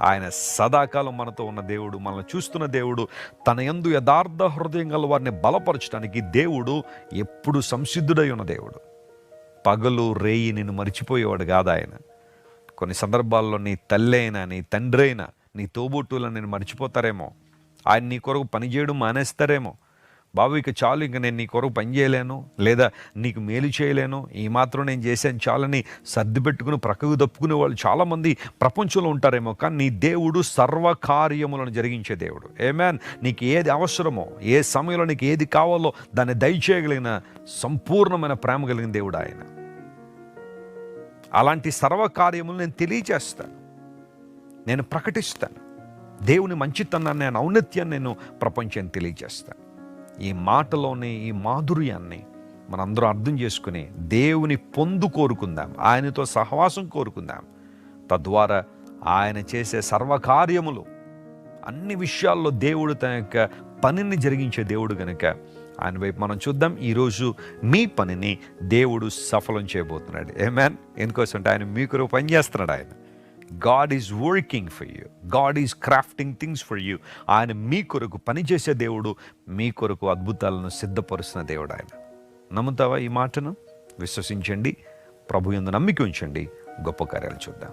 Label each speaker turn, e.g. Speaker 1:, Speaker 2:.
Speaker 1: ఆయన సదాకాలం మనతో ఉన్న దేవుడు మనల్ని చూస్తున్న దేవుడు తన యందు యథార్థ హృదయం గల వారిని బలపరచడానికి దేవుడు ఎప్పుడు సంసిద్ధుడై ఉన్న దేవుడు. పగలు రేయి నిన్ను మర్చిపోయేవాడు కాదు ఆయన. కొన్ని సందర్భాల్లో నీ తల్లి అయినా నీ తండ్రి అయినా నీ తోబుట్టులను నేను మర్చిపోతారేమో. ఆయన నీ కొరకు పని చేయడం మానేస్తారేమో. బాబు ఇక చాలు ఇంక నేను నీ కొరకు పని చేయలేను లేదా నీకు మేలు చేయలేను ఈ మాత్రం నేను చేశాను చాలని సర్దిపెట్టుకుని ప్రక్కకు దప్పుకునే వాళ్ళు చాలామంది ప్రపంచంలో ఉంటారేమో కానీ నీ దేవుడు సర్వకార్యములను జరిగించే దేవుడు. ఏమేన్ నీకు ఏది అవసరమో ఏ సమయంలో నీకు ఏది కావాలో దాన్ని దయచేయగలిగిన సంపూర్ణమైన ప్రేమ కలిగిన దేవుడు ఆయన. అలాంటి సర్వకార్యములు నేను తెలియచేస్తాను. నేను ప్రకటిస్తాను. దేవుని మంచితనాన్ని నేను ఔన్నత్యాన్ని నేను ప్రపంచాన్ని తెలియజేస్తాను ఈ మాటలోని ఈ మాధుర్యాన్ని మనందరూ అర్థం చేసుకుని దేవుని పొందు కోరుకుందాం ఆయనతో సహవాసం కోరుకుందాం. తద్వారా ఆయన చేసే సర్వకార్యములు అన్ని విషయాల్లో దేవుడు తన యొక్క పనిని జరిగించే దేవుడు కనుక ఆయన వైపు మనం చూద్దాం. ఈరోజు మీ పనిని దేవుడు సఫలం చేయబోతున్నాడు. ఏ మ్యాన్ ఎందుకోసం ఆయన మీ కొరకు పని చేస్తున్నాడు ఆయన. God is working for you God is crafting things for you ఆయన మీ కొరకు పనిచేసే దేవుడు మీ కొరకు అద్భుతాలను సిద్ధపరుస్తున్న దేవుడు ఆయన. నమ్ముతావా ఈ మాటను? విశ్వసించండి. ప్రభు ఎందు నమ్మిక ఉంచండి. గొప్ప కార్యాలు చూద్దాం.